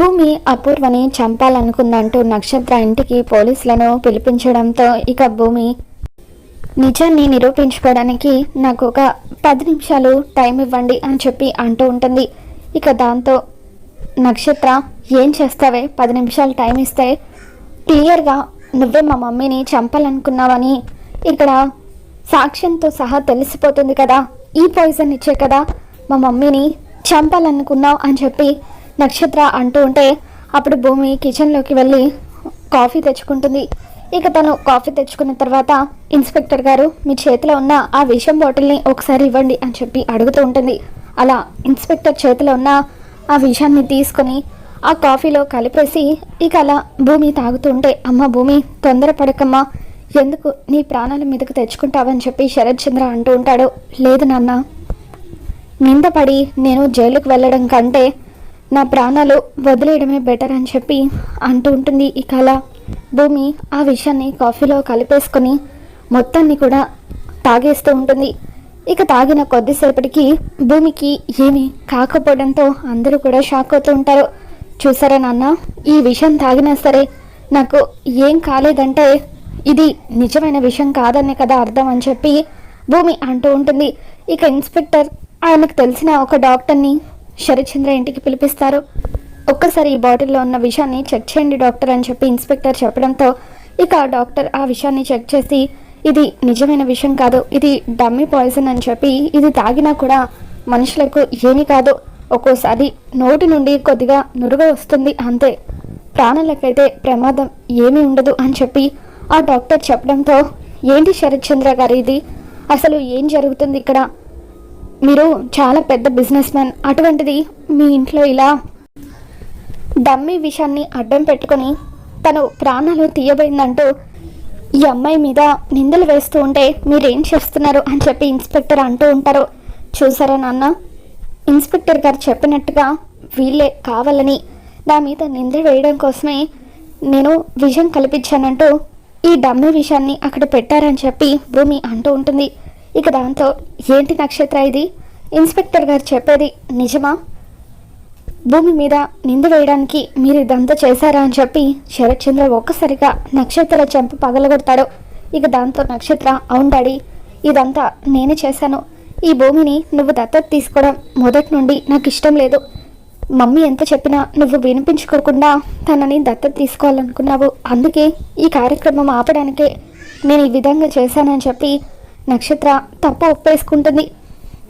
భూమి అపూర్వని చంపాలనుకుందంటూ నక్షత్ర ఇంటికి పోలీసులను పిలిపించడంతో ఇక భూమి నిజాన్ని నిరూపించుకోవడానికి నాకు ఒక పది నిమిషాలు టైం ఇవ్వండి అని చెప్పి అంటూ ఉంటుంది. ఇక దాంతో నక్షత్ర ఏం చేస్తావే? పది నిమిషాలు టైం ఇస్తే క్లియర్గా నువ్వే మా మమ్మీని చంపాలనుకున్నావని ఇక్కడ సాక్ష్యంతో సహా తెలిసిపోతుంది కదా. ఈ పాయిజన్ ఇచ్చే కదా మా మమ్మీని చంపాలనుకున్నావు అని చెప్పి నక్షత్ర అంటూ ఉంటే అప్పుడు భూమి కిచెన్లోకి వెళ్ళి కాఫీ తెచ్చుకుంటుంది. ఇక తను కాఫీ తెచ్చుకున్న తర్వాత ఇన్స్పెక్టర్ గారు మీ చేతిలో ఉన్న ఆ విషం బాటిల్ని ఒకసారి ఇవ్వండి అని చెప్పి అడుగుతూ ఉంటుంది. అలా ఇన్స్పెక్టర్ చేతిలో ఉన్న ఆ విషాన్ని తీసుకొని ఆ కాఫీలో కలిపేసి ఇక అలా భూమి తాగుతుంటే అమ్మ భూమి తొందరపడకమ్మా ఎందుకు నీ ప్రాణాల మీదకు తెచ్చుకుంటావని చెప్పి శరత్ చంద్ర అంటూ ఉంటాడు. లేదు నాన్న. నిందపడి నేను జైలుకు వెళ్ళడం కంటే నా ప్రాణాలు వదిలేయడమే బెటర్ అని చెప్పి అంటూ ఉంటుంది ఇక అలా భూమి ఆ విషయాన్ని కాఫీలో కలిపేసుకొని మొత్తాన్ని కూడా తాగేస్తూ ఉంటుంది. ఇక తాగిన కొద్దిసేపటికి భూమికి ఏమీ కాకపోవడంతో అందరూ కూడా షాక్ అవుతూ ఉంటారు. చూసారా నాన్న? ఈ విషయం తాగినా సరే నాకు ఏం కాలేదంటే ఇది నిజమైన విషయం కాదనే కదా అర్థం అని చెప్పి భూమి అంటూ ఉంటుంది. ఇక ఇన్స్పెక్టర్ ఆయనకు తెలిసిన ఒక డాక్టర్ని శరచంద్ర ఇంటికి పిలిపిస్తారు. ఒక్కసారి ఈ బాటిల్లో ఉన్న విషయాన్ని చెక్ చేయండి డాక్టర్ అని చెప్పి ఇన్స్పెక్టర్ చెప్పడంతో ఇక ఆ డాక్టర్ ఆ విషయాన్ని చెక్ చేసి ఇది నిజమైన విషయం కాదు ఇది డమ్మీ పాయిజన్ అని చెప్పి ఇది తాగినా కూడా మనుషులకు ఏమీ కాదు. ఒక్కోసారి నోటి నుండి కొద్దిగా నురుగ వస్తుంది అంతే. ప్రాణాలకైతే ప్రమాదం ఏమీ ఉండదు అని చెప్పి ఆ డాక్టర్ చెప్పడంతో ఏంటి శరత్చంద్ర గారు ఇది? అసలు ఏం జరుగుతుంది ఇక్కడ? మీరు చాలా పెద్ద బిజినెస్ మ్యాన్ అటువంటిది మీ ఇంట్లో ఇలా డమ్మీ విషయాన్ని అడ్డం పెట్టుకొని తను ప్రాణాలు తీయబడిందంటూ ఈ అమ్మాయి మీద నిందలు వేస్తూ ఉంటే మీరేం చేస్తున్నారు అని చెప్పి ఇన్స్పెక్టర్ అంటూ ఉంటారు. చూసారా నాన్న? ఇన్స్పెక్టర్ గారు చెప్పినట్టుగా వీళ్ళే కావాలని నా మీద నింద వేయడం కోసమే నేను విషయం కల్పించానంటూ ఈ డమ్మి విషయాన్ని అక్కడ పెట్టారని చెప్పి భూమి అంటూ ఉంటుంది. ఇక దాంతో ఏంటి నక్షత్ర ఇది? ఇన్స్పెక్టర్ గారు చెప్పేది నిజమా? భూమి మీద నింద వేయడానికి మీరు ఇదంతా చేశారా అని చెప్పి శరత్చంద్ర ఒక్కసారిగా నక్షత్ర చెంప పగలగొడతాడు. ఇక దాంతో నక్షత్ర అవును డాడీ ఇదంతా నేనే చేశాను. ఈ భూమిని నువ్వు దత్తత తీసుకోవడం మొదటి నుండి నాకు ఇష్టం లేదు. మమ్మీ ఎంత చెప్పినా నువ్వు వినిపించుకోకుండా తనని దత్తత తీసుకోవాలనుకున్నావు. అందుకే ఈ కార్యక్రమం ఆపడానికే నేను ఈ విధంగా చేశానని చెప్పి నక్షత్ర తప్పు ఒప్పేసుకుంటుంది.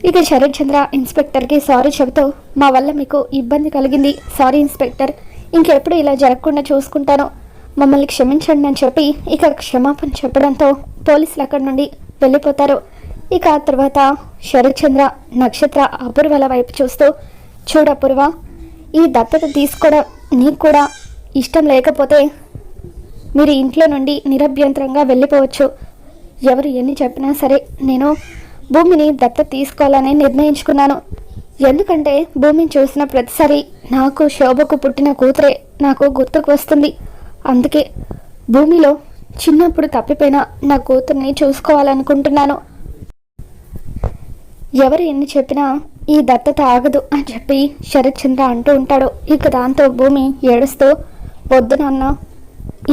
ఇక శరత్ చంద్ర ఇన్స్పెక్టర్కి సారీ చెబుతూ మా వల్ల మీకు ఇబ్బంది కలిగింది. సారీ ఇన్స్పెక్టర్ ఇంకెప్పుడు ఇలా జరగకుండా చూసుకుంటాను. మమ్మల్ని క్షమించండి అని చెప్పి ఇక క్షమాపణ చెప్పడంతో పోలీసులు అక్కడి నుండి వెళ్ళిపోతారు. ఇక ఆ తర్వాత శరత్ చంద్ర నక్షత్ర అపూర్వల వైపు చూస్తూ చూడపూర్వ ఈ దత్తత తీసుకోవడం నీకు కూడా ఇష్టం లేకపోతే మీరు ఇంట్లో నుండి నిరభ్యంతరంగా వెళ్ళిపోవచ్చు. ఎవరు ఎన్ని చెప్పినా సరే నేను భూమిని దత్త తీసుకోవాలని నిర్ణయించుకున్నాను. ఎందుకంటే భూమిని చూసిన ప్రతిసారి నాకు శోభకు పుట్టిన కూతురే నాకు గుర్తుకు వస్తుంది. అందుకే భూమిలో చిన్నప్పుడు తప్పిపోయిన నా కూతుర్ని చూసుకోవాలనుకుంటున్నాను. ఎవరు ఎన్ని చెప్పినా ఈ దత్తత ఆగదు అని చెప్పి శరత్ చంద్ర అంటూ ఉంటాడు. ఇక దాంతో భూమి ఏడుస్తూ వద్దు నాన్న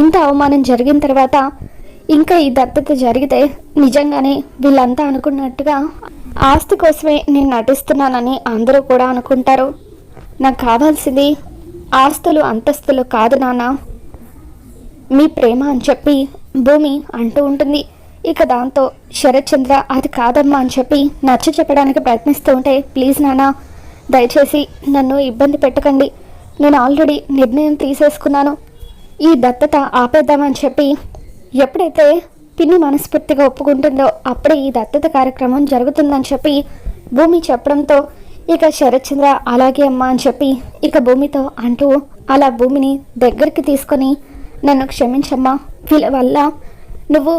ఇంత అవమానం జరిగిన తర్వాత ఇంకా ఈ దత్తత జరిగితే నిజంగానే వీళ్ళంతా అనుకున్నట్టుగా ఆస్తి కోసమే నేను నటిస్తున్నానని అందరూ కూడా అనుకుంటారు. నాకు కావాల్సింది ఆస్తులు అంతస్తులు కాదు నాన్న. మీ ప్రేమ అని చెప్పి భూమి అంటూ ఉంటుంది. ఇక దాంతో శరత్చంద్ర అది కాదమ్మా అని చెప్పి నచ్చ చెప్పడానికి ప్రయత్నిస్తూ ఉంటే ప్లీజ్ నాన్న దయచేసి నన్ను ఇబ్బంది పెట్టకండి. నేను ఆల్రెడీ నిర్ణయం తీసేసుకున్నాను. ఈ దత్తత ఆపేద్దామని చెప్పి ఎప్పుడైతే పిన్ని మనస్ఫూర్తిగా ఒప్పుకుంటుందో అప్పుడే ఈ దత్తత కార్యక్రమం జరుగుతుందని చెప్పి భూమి చెప్పడంతో ఇక శరత్చంద్ర అలాగే అమ్మా అని చెప్పి ఇక భూమితో అంటూ అలా భూమిని దగ్గరికి తీసుకొని నన్ను క్షమించమ్మా వీళ్ళ వల్ల నువ్వు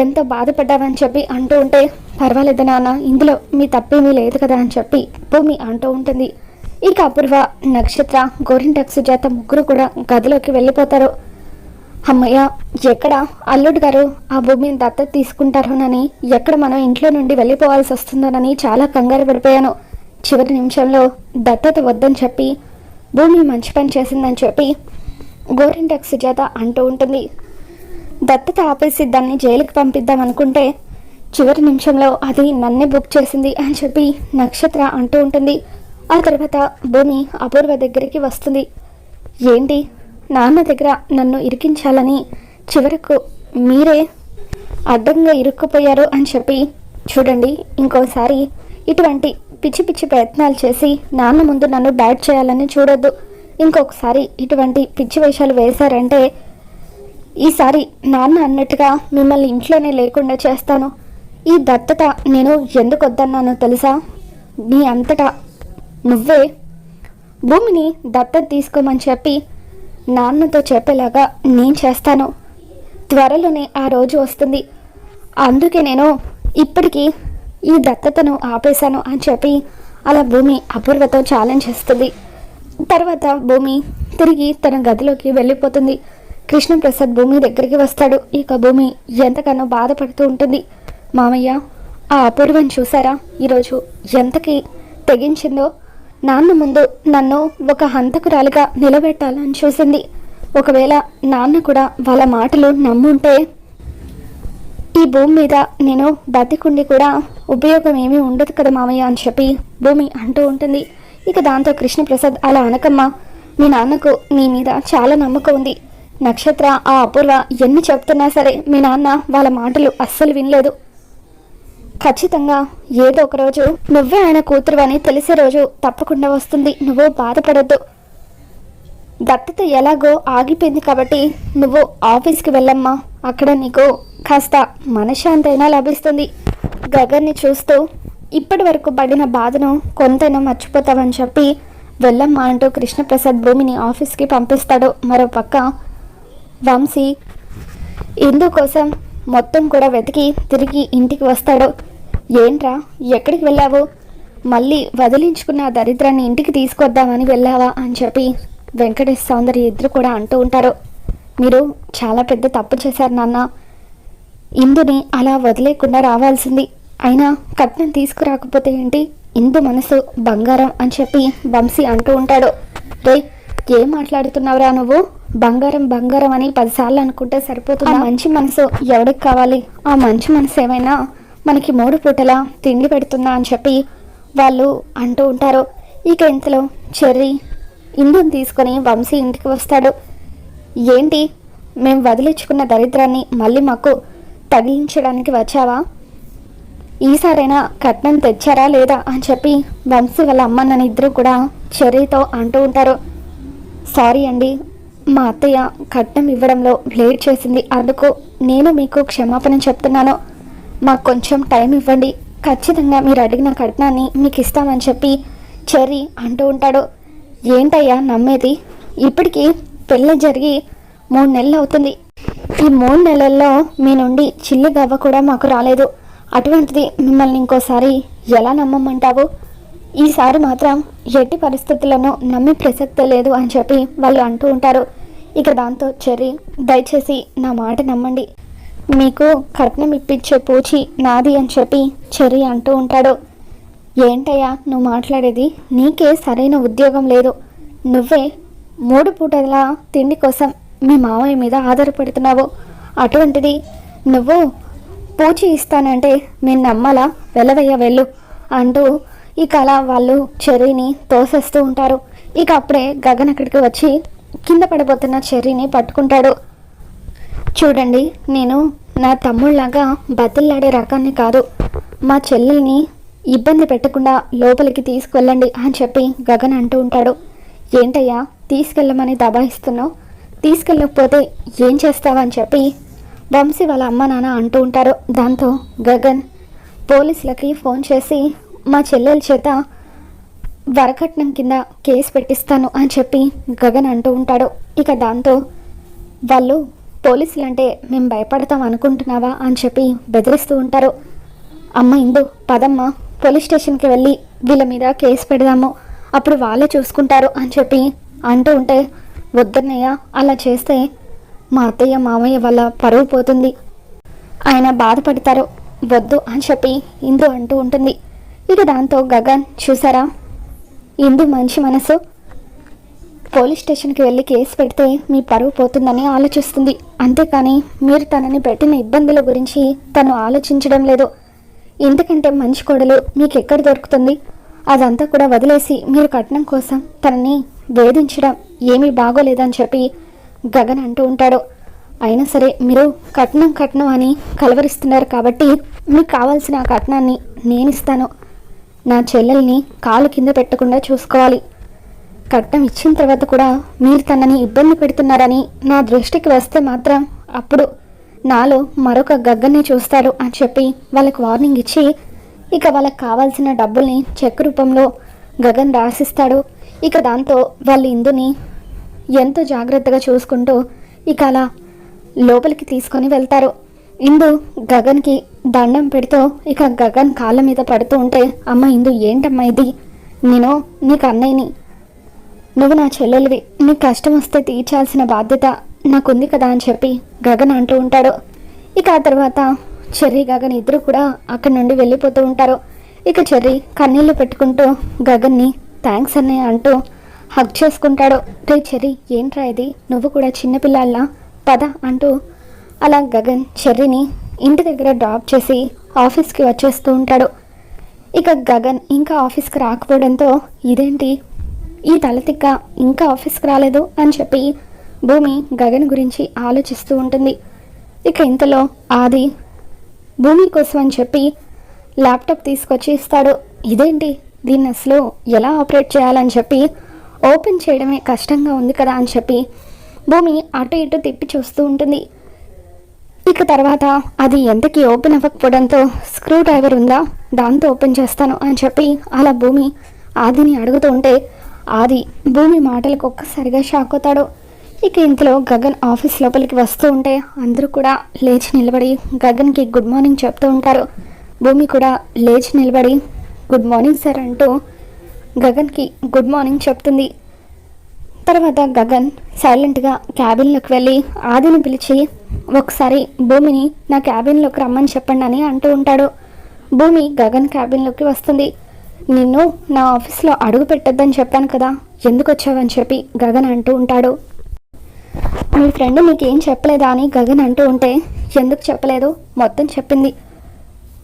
ఎంత బాధపడ్డావని చెప్పి అంటూ ఉంటే పర్వాలేదు నాన్న ఇందులో మీ తప్పేమీ లేదు కదా అని చెప్పి భూమి అంటూ ఉంటుంది. ఇక అపూర్వ నక్షత్ర గోరింటక్ సుజాత ముగ్గురు కూడా గదిలోకి వెళ్ళిపోతారు. అమ్మయ్య ఎక్కడ? అల్లుడు గారు ఆ భూమిని దత్తత తీసుకుంటారోనని ఎక్కడ మనం ఇంట్లో నుండి వెళ్ళిపోవాల్సి వస్తుందోనని చాలా కంగారు పడిపోయాను. చివరి నిమిషంలో దత్తత వద్దని చెప్పి భూమి మంచి పని చేసిందని చెప్పి గోరింటక్ సుజాత అంటూ ఉంటుంది. దత్తత ఆపేసి దాన్ని జైలుకి పంపిద్దాం అనుకుంటే చివరి నిమిషంలో అది నన్నే బుక్ చేసింది అని చెప్పి నక్షత్ర అంటూ ఉంటుంది. ఆ తర్వాత భూమి అపూర్వ దగ్గరికి వస్తుంది. ఏంటి? నాన్న దగ్గర నన్ను ఇరికించాలని చివరకు మీరే అడ్డంగా ఇరుక్కుపోయారు అని చెప్పి చూడండి ఇంకోసారి ఇటువంటి పిచ్చి పిచ్చి ప్రయత్నాలు చేసి నాన్న ముందు నన్ను బ్యాట్ చేయాలని చూడొద్దు. ఇంకొకసారి ఇటువంటి పిచ్చి వేషాలు వేశారంటే ఈసారి నాన్న అన్నట్టుగా మిమ్మల్ని ఇంట్లోనే లేకుండా చేస్తాను. ఈ దత్తత నేను ఎందుకు వద్దన్నానో తెలుసా? నీ అంతటా నువ్వే భూమిని దత్తత తీసుకోమని చెప్పి నాన్నతో చెప్పేలాగా నేను చేస్తాను. త్వరలోనే ఆ రోజు వస్తుంది. అందుకే నేను ఇప్పటికీ ఈ దత్తతను ఆపేశాను అని చెప్పి అలా భూమి అపూర్వతో ఛాలెంజ్ చేస్తుంది. తర్వాత భూమి తిరిగి తన గదిలోకి వెళ్ళిపోతుంది. కృష్ణప్రసాద్ భూమి దగ్గరికి వస్తాడు. ఇక భూమి ఎంతగానో బాధపడుతూ ఉంటుంది. మామయ్య ఆ అపూర్వం చూసారా? ఈరోజు ఎంతకి తెగించిందో? నాన్న ముందు నన్ను ఒక హంతకురాలిగా నిలబెట్టాలని చూసింది. ఒకవేళ నాన్న కూడా వాళ్ళ మాటలు నమ్ముంటే ఈ భూమి మీద నేను బతికుండి కూడా ఉపయోగం ఏమీ ఉండదు కదా మామయ్య అని చెప్పి భూమి అంటూ ఉంటుంది. ఇక దాంతో కృష్ణప్రసాద్ అలా అనకమ్మా మీ నాన్నకు నీ మీద చాలా నమ్మకం ఉంది. నక్షత్ర ఆ అపూర్వ ఎన్ని చెప్తున్నా సరే మీ నాన్న వాళ్ళ మాటలు అస్సలు వినలేదు. ఖచ్చితంగా ఏదో ఒక రోజు నువ్వే ఆయన కూతురు అని తెలిసే రోజు తప్పకుండా వస్తుంది. నువ్వు బాధపడద్దు. దత్తత ఎలాగో ఆగిపోయింది కాబట్టి నువ్వు ఆఫీస్కి వెళ్ళమ్మా. అక్కడ నీకు కాస్త మనశ్శాంతి అయినా లభిస్తుంది. గగన్ని చూస్తూ ఇప్పటి వరకు పడిన బాధను కొంతైనా మర్చిపోతావని చెప్పి వెళ్ళమ్మా అంటూ కృష్ణప్రసాద్ భూమిని ఆఫీస్కి పంపిస్తాడు. మరో పక్క వంశీ ఇందు కోసం మొత్తం కూడా వెతికి తిరిగి ఇంటికి వస్తాడు. ఏంట్రా ఎక్కడికి వెళ్ళావు? మళ్ళీ వదిలించుకున్న దరిద్రాన్ని ఇంటికి తీసుకొద్దామని వెళ్ళావా అని చెప్పి వెంకటేష్ సౌందర్య ఇద్దరు కూడా అంటూ ఉంటారు. మీరు చాలా పెద్ద తప్పు చేశారు నాన్న. ఇందుని అలా వదిలేకుండా రావాల్సింది. అయినా కట్నం తీసుకురాకపోతే ఏంటి? ఇందు మనసు బంగారం అని చెప్పి వంశీ అంటూ ఉంటాడు. రే ఏం మాట్లాడుతున్నావురా నువ్వు? బంగారం బంగారం అని పదిసార్లు అనుకుంటే సరిపోతుంది? మంచి మనసు ఎవడికి కావాలి? ఆ మంచి మనసు ఏమైనా మనకి మూడు పూటలా తిండి పెడుతుందా అని చెప్పి వాళ్ళు అంటూ ఉంటారు. ఇక ఇంతలో చెర్రీ ఇందుని తీసుకొని వంశీ ఇంటికి వస్తాడు. ఏంటి? మేము వదిలించుకున్న దరిద్రాన్ని మళ్ళీ మాకు తగిలించడానికి వచ్చావా? ఈసారైనా కట్నం తెచ్చారా లేదా అని చెప్పి వంశీ వాళ్ళ అమ్మ నన్ను ఇద్దరు కూడా చెర్రీతో అంటూ ఉంటారు. సారీ అండి మా అత్తయ్య కట్నం ఇవ్వడంలో లేట్ చేసింది. అందుకు నేను మీకు క్షమాపణ చెప్తున్నాను. మాకు కొంచెం టైం ఇవ్వండి. ఖచ్చితంగా మీరు అడిగిన కట్నాన్ని మీకు ఇస్తామని చెప్పి చెర్రీ అంటూ ఉంటాడు. ఏంటయ్యా నమ్మేది? ఇప్పటికీ పెళ్ళి జరిగి మూడు నెలలు అవుతుంది. ఈ మూడు నెలల్లో మీ నుండి చిల్లి గవ్వ కూడా మాకు రాలేదు. అటువంటిది మిమ్మల్ని ఇంకోసారి ఎలా నమ్మమంటావు? ఈసారి మాత్రం ఎట్టి పరిస్థితులను నమ్మి ప్రసక్తే లేదు అని చెప్పి వాళ్ళు అంటూ ఉంటారు. ఇక దాంతో చెర్రీ దయచేసి నా మాట నమ్మండి. మీకు కట్నం ఇప్పించే పూచి నాది అని చెప్పి చెర్రీ అంటూ ఉంటాడు. ఏంటయ్యా నువ్వు మాట్లాడేది? నీకే సరైన ఉద్యోగం లేదు. నువ్వే మూడు పూటల తిండి కోసం మీ మామయ్య మీద ఆధారపడుతున్నావు. అటువంటిది నువ్వు పూచి ఇస్తానంటే నేను నమ్మాలా వెలవయ్య వెళ్ళు అంటూ ఇక అలా వాళ్ళు చెర్రీని తోసేస్తూ ఉంటారు. ఇక అప్పుడే గగన్ అక్కడికి వచ్చి కింద పడిపోతున్న చెర్రీని పట్టుకుంటాడు. చూడండి నేను నా తమ్ముళ్ళాగా బతుల్లాడే రకాన్ని కాదు. మా చెల్లెల్ని ఇబ్బంది పెట్టకుండా లోపలికి తీసుకువెళ్ళండి అని చెప్పి గగన్ అంటూ ఉంటాడు. ఏంటయ్యా తీసుకెళ్ళమని దబాయిస్తున్నావు? తీసుకెళ్ళకపోతే ఏం చేస్తావని చెప్పి వంశీ వాళ్ళ అమ్మ నాన్న అంటూ ఉంటారు. దాంతో గగన్ పోలీసులకి ఫోన్ చేసి మా చెల్లెల చేత వరకట్నం కింద కేసు పెట్టిస్తాను అని చెప్పి గగన్ అంటూ ఉంటాడు. ఇక దాంతో వాళ్ళు పోలీసులు అంటే మేము భయపడతాం అనుకుంటున్నావా అని చెప్పి బెదిరిస్తూ ఉంటారు. అమ్మ ఇందు పదమ్మ పోలీస్ స్టేషన్కి వెళ్ళి వీళ్ళ మీద కేసు పెడదాము అప్పుడు వాళ్ళే చూసుకుంటారు అని చెప్పి అంటూ ఉంటే వద్దన్నయ్య అలా చేస్తే మా అత్తయ్య మామయ్య వల్ల పరువు పోతుంది. ఆయన బాధపడతారు వద్దు అని చెప్పి ఇందు అంటూ ఉంటుంది. ఇక దాంతో గగన్ చూసారా? ఇందు మంచి మనసు పోలీస్ స్టేషన్కి వెళ్ళి కేసు పెడితే మీ పరువు పోతుందని ఆలోచిస్తుంది. అంతేకాని మీరు తనని పెట్టిన ఇబ్బందుల గురించి తను ఆలోచించడం లేదు. ఎందుకంటే మంచి కోడలు మీకు ఎక్కడ దొరుకుతుంది? అదంతా కూడా వదిలేసి మీరు కట్నం కోసం తనని వేధించడం ఏమీ బాగోలేదని చెప్పి గగన్ అంటూ ఉంటాడు. అయినా సరే మీరు కట్నం కట్నం అని కలవరిస్తున్నారు కాబట్టి మీకు కావాల్సిన ఆ కట్నాన్ని నేను ఇస్తాను నా చెల్లెల్ని కాలు కింద పెట్టకుండా చూసుకోవాలి. కట్నం ఇచ్చిన తర్వాత కూడా మీరు తనని ఇబ్బంది పెడుతున్నారని నా దృష్టికి వస్తే మాత్రం అప్పుడు నాలో మరొక గగ్గని చూస్తారు అని చెప్పి వాళ్ళకి వార్నింగ్ ఇచ్చి ఇక వాళ్ళకి కావాల్సిన డబ్బుల్ని చెక్ రూపంలో గగన్ రాసిస్తాడు. ఇక దాంతో వాళ్ళ ఇందుని ఎంతో జాగ్రత్తగా చూసుకుంటూ ఇక అలా లోపలికి తీసుకొని వెళ్తారు. ఇందు గగన్కి దండం పెడుతూ ఇక గగన్ కాళ్ళ మీద పడుతూ ఉంటే అమ్మ ఇందు ఏంటమ్మా ఇది? నేను నీకు అన్నయ్యని నువ్వు నా చెల్లెలివి. నీకు కష్టం వస్తే తీర్చాల్సిన బాధ్యత నాకుంది కదా అని చెప్పి గగన్ అంటూ ఉంటాడు. ఇక ఆ తర్వాత చెర్రీ గగన్ ఇద్దరు కూడా అక్కడి నుండి వెళ్ళిపోతూ ఉంటారు. ఇక చెర్రీ కన్నీళ్ళు పెట్టుకుంటూ గగన్ని థ్యాంక్స్ అని అంటూ హగ్ చేసుకుంటాడు. రే చెర్రీ ఏంట్రా ఇది? నువ్వు కూడా చిన్నపిల్లల్లా పద అంటూ అలా గగన్ చెర్రీని ఇంటి దగ్గర డ్రాప్ చేసి ఆఫీస్కి వచ్చేస్తూ ఉంటాడు. ఇక గగన్ ఇంకా ఆఫీస్కి రాకపోవడంతో ఇదేంటి ఈ తలతిక్క ఇంకా ఆఫీస్కి రాలేదు అని చెప్పి భూమి గగన్ గురించి ఆలోచిస్తూ ఉంటుంది. ఇక ఇంతలో ఆది భూమి కోసం అని చెప్పి ల్యాప్టాప్ తీసుకొచ్చి ఇస్తాడు. ఇదేంటి? దీన్ని అసలు ఎలా ఆపరేట్ చేయాలని చెప్పి ఓపెన్ చేయడమే కష్టంగా ఉంది కదా అని చెప్పి భూమి అటు ఇటు తిప్పి చూస్తూ ఉంటుంది. ఇక తర్వాత అది ఎంతకి ఓపెన్ అవ్వకపోవడంతో స్క్రూ డ్రైవర్ ఉందా? దాంతో ఓపెన్ చేస్తాను అని చెప్పి అలా భూమి ఆదిని అడుగుతూ ఉంటే ఆది భూమి మాటలకు ఒక్కసారిగా షాక్ అవుతాడు. ఇక ఇంతలో గగన్ ఆఫీస్ లోపలికి వస్తూ ఉంటే అందరూ కూడా లేచి నిలబడి గగన్కి గుడ్ మార్నింగ్ చెప్తూ ఉంటారు. భూమి కూడా లేచి నిలబడి గుడ్ మార్నింగ్ సార్ అంటూ గగన్కి గుడ్ మార్నింగ్ చెప్తుంది. తర్వాత గగన్ సైలెంట్గా క్యాబిన్లోకి వెళ్ళి ఆదిని పిలిచి ఒకసారి భూమిని నా క్యాబిన్లోకి రమ్మని చెప్పండి అని అంటూ ఉంటాడు. భూమి గగన్ క్యాబిన్లోకి వస్తుంది. నిన్ను నా ఆఫీస్లో అడుగు పెట్టొద్దని చెప్పాను కదా. ఎందుకు వచ్చావని చెప్పి గగన్ అంటూ ఉంటాడు. మీ ఫ్రెండ్ మీకేం చెప్పలేదా అని గగన్ అంటూ ఉంటే ఎందుకు చెప్పలేదు? మొత్తం చెప్పింది.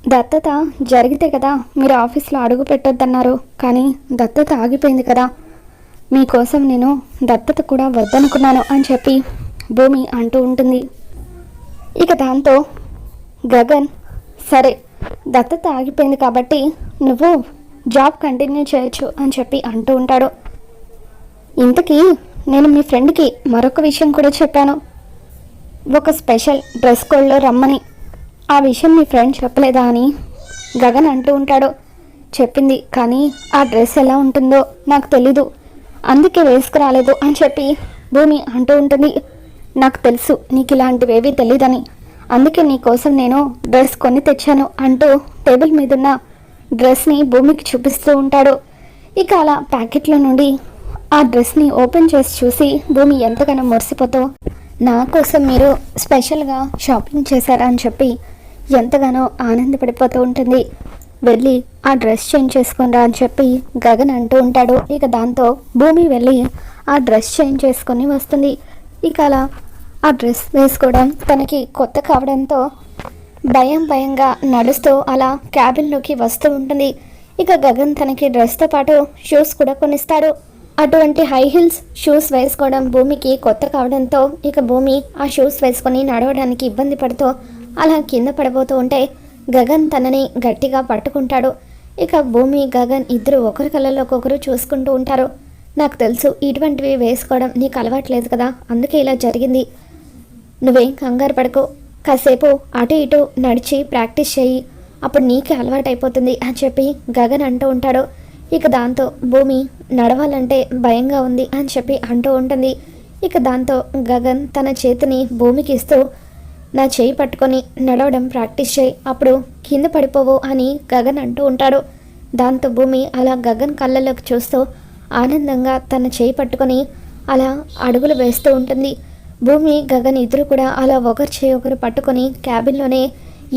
దత్తత జరిగితే కదా మీరు ఆఫీస్లో అడుగు పెట్టొద్దన్నారు. కానీ దత్తత ఆగిపోయింది కదా. మీకోసం నేను దత్తత కూడా వద్దనుకున్నాను అని చెప్పి భూమి అంటూ ఉంటుంది. ఇక దాంతో గగన్ సరే దత్తత ఆగిపోయింది కాబట్టి నువ్వు జాబ్ కంటిన్యూ చేయొచ్చు అని చెప్పి అంటూ ఉంటాడు. ఇంతకీ నేను మీ ఫ్రెండ్కి మరొక విషయం కూడా చెప్పాను. ఒక స్పెషల్ డ్రెస్ కోడ్లో రమ్మని. ఆ విషయం మీ ఫ్రెండ్ చెప్పలేదా అని గగన్ అంటూ ఉంటాడు. చెప్పింది కానీ ఆ డ్రెస్ ఎలా ఉంటుందో నాకు తెలీదు. అందుకే వేసుకురాలేదు అని చెప్పి భూమి అంటూ ఉంటుంది. నాకు తెలుసు నీకు ఇలాంటివేవీ తెలీదని. అందుకే నీ కోసం నేను డ్రెస్ కొని తెచ్చాను అంటూ టేబుల్ మీదున్న డ్రెస్ని భూమికి చూపిస్తూ ఉంటాడు. ఇక అలా ప్యాకెట్లో నుండి ఆ డ్రెస్ని ఓపెన్ చేసి చూసి భూమి ఎంతగానో మురిసిపోతూ నా కోసం మీరు స్పెషల్గా షాపింగ్ చేశారా? అని చెప్పి ఎంతగానో ఆనందపడిపోతూ ఉంటుంది. వెళ్ళి ఆ డ్రెస్ చేంజ్ చేసుకునిరా అని చెప్పి గగన్ అంటూ ఉంటాడు. ఇక దాంతో భూమి వెళ్ళి ఆ డ్రెస్ చేంజ్ చేసుకొని వస్తుంది. ఇక అలా ఆ డ్రెస్ వేసుకోవడం తనకి కొత్త కావడంతో భయం భయంగా నడుస్తూ అలా క్యాబిన్లోకి వస్తూ ఉంటుంది. ఇక గగన్ తనకి డ్రెస్తో పాటు షూస్ కూడా కొనిస్తాడు. అటువంటి హై హీల్స్ షూస్ వేసుకోవడం భూమికి కొత్త కావడంతో ఇక భూమి ఆ షూస్ వేసుకొని నడవడానికి ఇబ్బంది పడుతూ అలా కింద పడబోతూ ఉంటే గగన్ తనని గట్టిగా పట్టుకుంటాడు. ఇక భూమి గగన్ ఇద్దరు ఒకరి కళ్ళలో ఒకరు చూసుకుంటూ ఉంటారు. నాకు తెలుసు ఇటువంటివి వేసుకోవడం నీకు అలవాట్లేదు కదా అందుకే ఇలా జరిగింది. నువ్వేం కంగారు పడకు. కాసేపు అటు ఇటు నడిచి ప్రాక్టీస్ చేయి. అప్పుడు నీకే అలవాటైపోతుంది అని చెప్పి గగన్ అంటూ ఉంటాడు. ఇక దాంతో భూమి నడవాలంటే భయంగా ఉంది అని చెప్పి అంటూ ఉంటుంది. ఇక దాంతో గగన్ తన చేతిని భూమికి ఇస్తూ నా చేయి పట్టుకొని నడవడం ప్రాక్టీస్ చేయి. అప్పుడు కింద పడిపోవు అని గగన్ అంటూ ఉంటాడు. దాంతో భూమి అలా గగన్ కళ్ళలోకి చూస్తూ ఆనందంగా తన చేయి పట్టుకొని అలా అడుగులు వేస్తూ ఉంటుంది. భూమి గగన్ ఇద్దరు కూడా అలా ఒకరి చేయి ఒకరు పట్టుకొని క్యాబిన్లోనే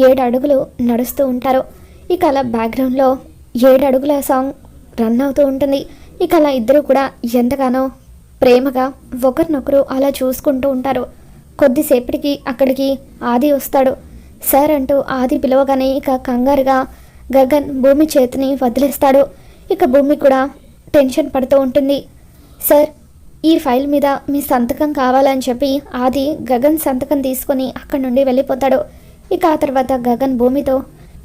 ఏడు అడుగులు నడుస్తూ ఉంటారు. ఇక అలా బ్యాక్గ్రౌండ్లో ఏడు అడుగుల సాంగ్ రన్ అవుతూ ఉంటుంది. ఇక అలా ఇద్దరు కూడా ఎంతగానో ప్రేమగా ఒకరినొకరు అలా చూసుకుంటూ ఉంటారు. కొద్దిసేపటికి అక్కడికి ఆది వస్తాడు. సార్ అంటూ ఆది పిలవగానే ఇక కంగారుగా గగన్ భూమి చేతిని వదిలేస్తాడు. ఇక భూమి కూడా టెన్షన్ పడుతూ ఉంటుంది. సార్ ఈ ఫైల్ మీద మీ సంతకం కావాలని చెప్పి ఆది గగన్ సంతకం తీసుకొని అక్కడి నుండి వెళ్ళిపోతాడు. ఇక ఆ తర్వాత గగన్ భూమితో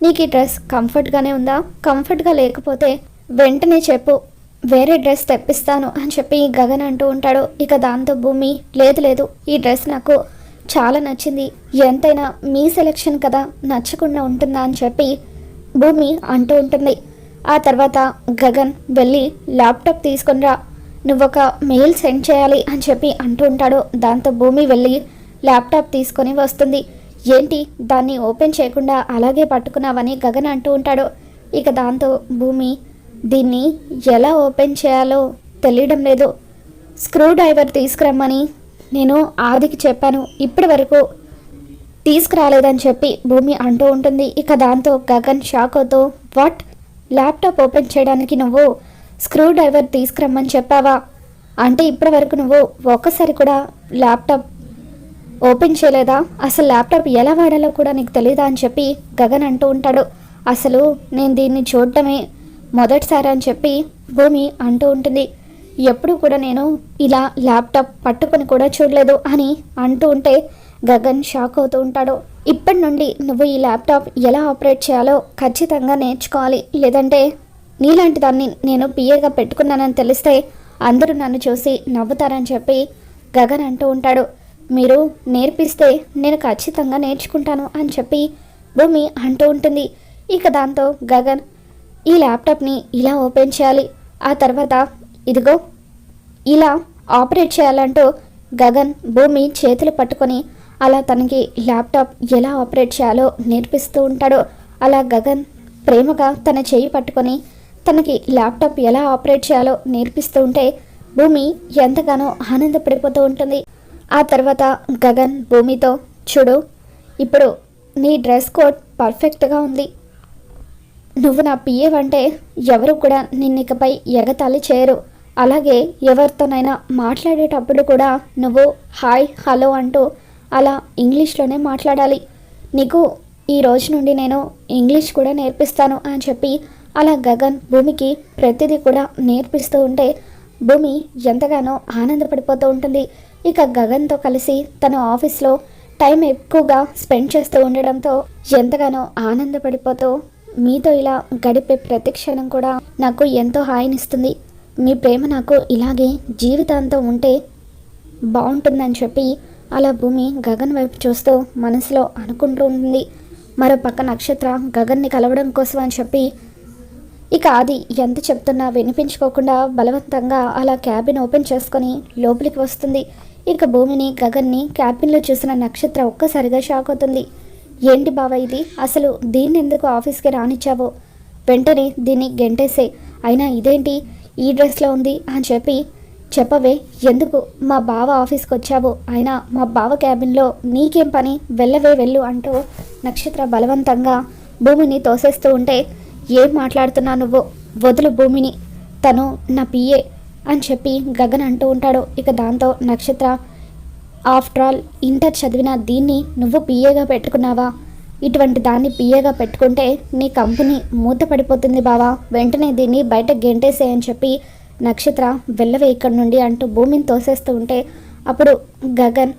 నీకు ఈ డ్రెస్ కంఫర్ట్గానే ఉందా? కంఫర్ట్గా లేకపోతే వెంటనే చెప్పు. వేరే డ్రెస్ తెప్పిస్తాను అని చెప్పి గగన్ అంటూ ఉంటాడు. ఇక దాంతో భూమి లేదు లేదు ఈ డ్రెస్ నాకు చాలా నచ్చింది. ఎంతైనా మీ సెలెక్షన్ కదా నచ్చకుండా ఉంటుందా? అని చెప్పి భూమి అంటూ ఉంటుంది. ఆ తర్వాత గగన్ వెళ్ళి ల్యాప్టాప్ తీసుకునిరా రా. ఒక మెయిల్ సెండ్ చేయాలి అని చెప్పి అంటూ ఉంటాడు. దాంతో భూమి వెళ్ళి ల్యాప్టాప్ తీసుకొని వస్తుంది. ఏంటి? దాన్ని ఓపెన్ చేయకుండా అలాగే పట్టుకున్నావని గగన్ అంటూ ఉంటాడు. ఇక దాంతో భూమి దీన్ని ఎలా ఓపెన్ చేయాలో తెలియడం లేదు. స్క్రూ డ్రైవర్ తీసుకురమ్మని నేను ఆదికి చెప్పాను. ఇప్పటి వరకు తీసుకురాలేదని చెప్పి భూమి అంటూ ఉంటుంది. ఇక దాంతో గగన్ షాక్ అవుతూ వాట్? ల్యాప్టాప్ ఓపెన్ చేయడానికి నువ్వు స్క్రూ డ్రైవర్ తీసుకురమ్మని చెప్పావా? అంటే ఇప్పటి వరకు నువ్వు ఒక్కసారి కూడా ల్యాప్టాప్ ఓపెన్ చేయలేదా? అసలు ల్యాప్టాప్ ఎలా వాడాలో కూడా నీకు తెలియదా అని చెప్పి గగన్ అంటూ ఉంటాడు. అసలు నేను దీన్ని చూడటమే మొదటిసారి అని చెప్పి భూమి అంటూ ఉంటుంది. ఎప్పుడు కూడా నేను ఇలా ల్యాప్టాప్ పట్టుకొని కూడా చూడలేదు అని అంటూ ఉంటే గగన్ షాక్ అవుతూ ఉంటాడు. ఇప్పటి నుండి నువ్వు ఈ ల్యాప్టాప్ ఎలా ఆపరేట్ చేయాలో ఖచ్చితంగా నేర్చుకోవాలి. లేదంటే నీలాంటి దాన్ని నేను పిఏగా పెట్టుకున్నానని తెలిస్తే అందరూ నన్ను చూసి నవ్వుతారని చెప్పి గగన్ అంటూ ఉంటాడు. మీరు నేర్పిస్తే నేను ఖచ్చితంగా నేర్చుకుంటాను అని చెప్పి భూమి అంటూ ఉంటుంది. ఇక దాంతో గగన్ ఈ ల్యాప్టాప్ని ఇలా ఓపెన్ చేయాలి. ఆ తర్వాత ఇదిగో ఇలా ఆపరేట్ చేయాలంటూ గగన్ భూమి చేతులు పట్టుకొని అలా తనకి ల్యాప్టాప్ ఎలా ఆపరేట్ చేయాలో నేర్పిస్తూ ఉంటాడు. అలా గగన్ ప్రేమగా తన చేయి పట్టుకొని తనకి ల్యాప్టాప్ ఎలా ఆపరేట్ చేయాలో నేర్పిస్తూ ఉంటే భూమి ఎంతగానో ఆనందపడిపోతూ ఉంటుంది. ఆ తర్వాత గగన్ భూమితో చూడు ఇప్పుడు నీ డ్రెస్ కోడ్ పర్ఫెక్ట్గా ఉంది. నువ్వు నా పిఏ అంటే ఎవరు కూడా నిన్నికపై ఎగతాళి చేయరు. అలాగే ఎవరితోనైనా మాట్లాడేటప్పుడు కూడా నువ్వు హాయ్ హలో అంటూ అలా ఇంగ్లీష్లోనే మాట్లాడాలి. నీకు ఈ రోజు నుండి నేను ఇంగ్లీష్ కూడా నేర్పిస్తాను అని చెప్పి అలా గగన్ భూమికి ప్రతిదీ కూడా నేర్పిస్తూ ఉంటే భూమి ఎంతగానో ఆనందపడిపోతూ ఉంటుంది. ఇక గగన్తో కలిసి తన ఆఫీస్లో టైం ఎక్కువగా స్పెండ్ చేస్తూ ఉండడంతో ఎంతగానో ఆనందపడిపోతూ మీతో ఇలా గడిపే ప్రతి క్షణం కూడా నాకు ఎంతో హాయినిస్తుంది. మీ ప్రేమ నాకు ఇలాగే జీవితాంతం ఉంటే బాగుంటుందని చెప్పి అలా భూమి గగన్ వైపు చూస్తూ మనసులో అనుకుంటూ ఉంటుంది. మరో పక్క నక్షత్ర గగన్ని కలవడం కోసం అని చెప్పి ఇక అది ఎంత చెప్తున్నా వినిపించుకోకుండా బలవంతంగా అలా క్యాబిన్ ఓపెన్ చేసుకొని లోపలికి వస్తుంది. ఇక భూమిని గగన్ని క్యాబిన్లో చూసిన నక్షత్ర ఒక్కసారిగా షాక్ అవుతుంది. ఏంటి బావ ఇది? అసలు దీన్ని ఎందుకు ఆఫీస్కి రానిచ్చావో? వెంటనే దీన్ని గెంటేసే. అయినా ఇదేంటి? ఈ డ్రెస్లో ఉంది అని చెప్పి చెప్పవే ఎందుకు మా బావ ఆఫీస్కి వచ్చావు? అయినా మా బావ క్యాబిన్లో నీకేం పని? వెళ్ళవే వెళ్ళు అంటూ నక్షత్ర బలవంతంగా భూమిని తోసేస్తూ ఉంటే ఏం మాట్లాడుతున్నా నువ్వు? వదులు భూమిని. తను నా పిఏ అని చెప్పి గగన్ అంటూ ఉంటాడు. ఇక దాంతో నక్షత్ర ఆఫ్టర్ ఆల్ ఇంటర్ చదివిన దీన్ని నువ్వు పిఏగా పెట్టుకున్నావా? ఇటువంటి దాన్ని పిఏగా పెట్టుకుంటే నీ కంపెనీ మూత పడిపోతుంది బావా. వెంటనే దీన్ని బయట గెంటేసే అని చెప్పి నక్షత్ర వెళ్ళవే ఇక్కడి నుండి అంటూ భూమిని తోసేస్తూ ఉంటే అప్పుడు గగన్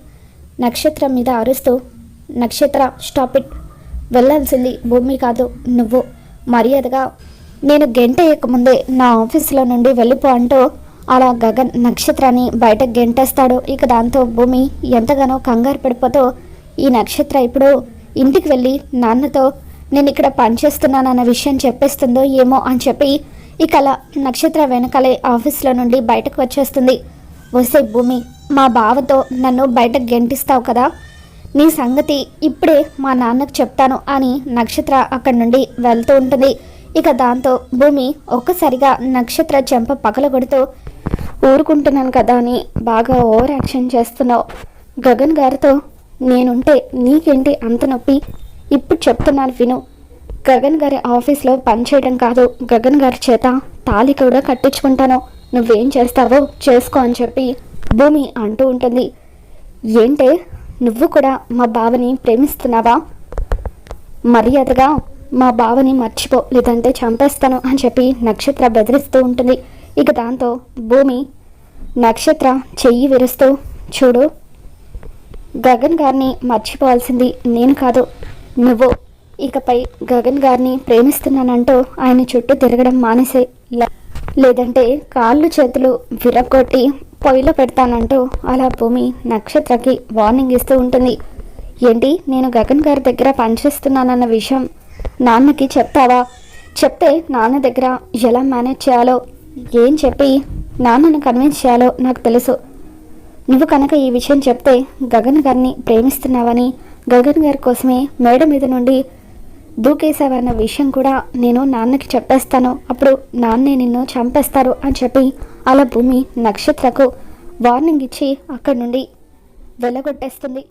నక్షత్రం మీద అరుస్తూ నక్షత్ర స్టాప్ ఇట్. వెళ్ళాల్సింది భూమి కాదు నువ్వు. మర్యాదగా నేను గంట ముందే నా ఆఫీసులో నుండి వెళ్ళిపో అంటూ అలా గగన్ నక్షత్రాన్ని బయట గెంటేస్తాడు. ఇక దాంతో భూమి ఎంతగానో కంగారు పడిపోతూ ఈ నక్షత్ర ఇప్పుడు ఇంటికి వెళ్ళి నాన్నతో నేను ఇక్కడ పనిచేస్తున్నానన్న విషయం చెప్పేస్తుందో ఏమో అని చెప్పి ఇక అలా నక్షత్ర వెనకాలే ఆఫీస్లో నుండి బయటకు వచ్చేస్తుంది. వస్తే భూమి మా బావతో నన్ను బయటకు గెంటిస్తావు కదా నీ సంగతి ఇప్పుడే మా నాన్నకు చెప్తాను అని నక్షత్ర అక్కడి నుండి వెళ్తూ ఉంటుంది. ఇక దాంతో భూమి ఒక్కసారిగా నక్షత్ర చెంప పగలగొడుతూ ఊరుకుంటున్నాను కదా అని బాగా ఓవర్ యాక్షన్ చేస్తున్నావు. గగన్ గారితో నేనుంటే నీకేంటి అంత నొప్పి? ఇప్పుడు చెప్తున్నాను విను. గగన్ గారి ఆఫీస్లో పనిచేయడం కాదు. గగన్ గారి చేత తాళి కూడా కట్టించుకుంటాను. నువ్వేం చేస్తావో చేసుకో అని చెప్పి భూమి అంటూ ఉంటుంది. ఏంటే నువ్వు కూడా మా బావని ప్రేమిస్తున్నావా? మర్యాదగా మా బావని మర్చిపో లేదంటే చంపేస్తాను అని చెప్పి నక్షత్ర బెదిరిస్తూ ఉంటుంది. ఇక దాంతో భూమి నక్షత్ర చెయ్యి విరుస్తూ చూడు గగన్ గారిని మర్చిపోవాల్సింది నేను కాదు నువ్వు. ఇకపై గగన్ గారిని ప్రేమిస్తున్నానంటూ ఆయన చుట్టూ తిరగడం మానేసే లేదంటే కాళ్ళు చేతులు విరగొట్టి పొయ్యిలో పెడతానంటూ అలా భూమి నక్షత్రకి వార్నింగ్ ఇస్తూ ఉంటుంది. ఏంటి? నేను గగన్ గారి దగ్గర పనిచేస్తున్నానన్న విషయం నాన్నకి చెప్తావా? చెప్తే నాన్న దగ్గర ఎలా మేనేజ్ చేయాలో ఏం చెప్పి నాన్నను కన్విన్స్ చేయాలో నాకు తెలుసు. నువ్వు కనుక ఈ విషయం చెప్తే గగన్ గారిని ప్రేమిస్తున్నావని గగన్ గారి కోసమే మేడ మీద నుండి దూకేశావన్న విషయం కూడా నేను నాన్నకి చెప్పేస్తాను. అప్పుడు నాన్నే నిన్ను చంపేస్తారు అని చెప్పి అలా భూమి నక్షత్రకు వార్నింగ్ ఇచ్చి అక్కడి నుండి వెళ్ళగొట్టేస్తుంది.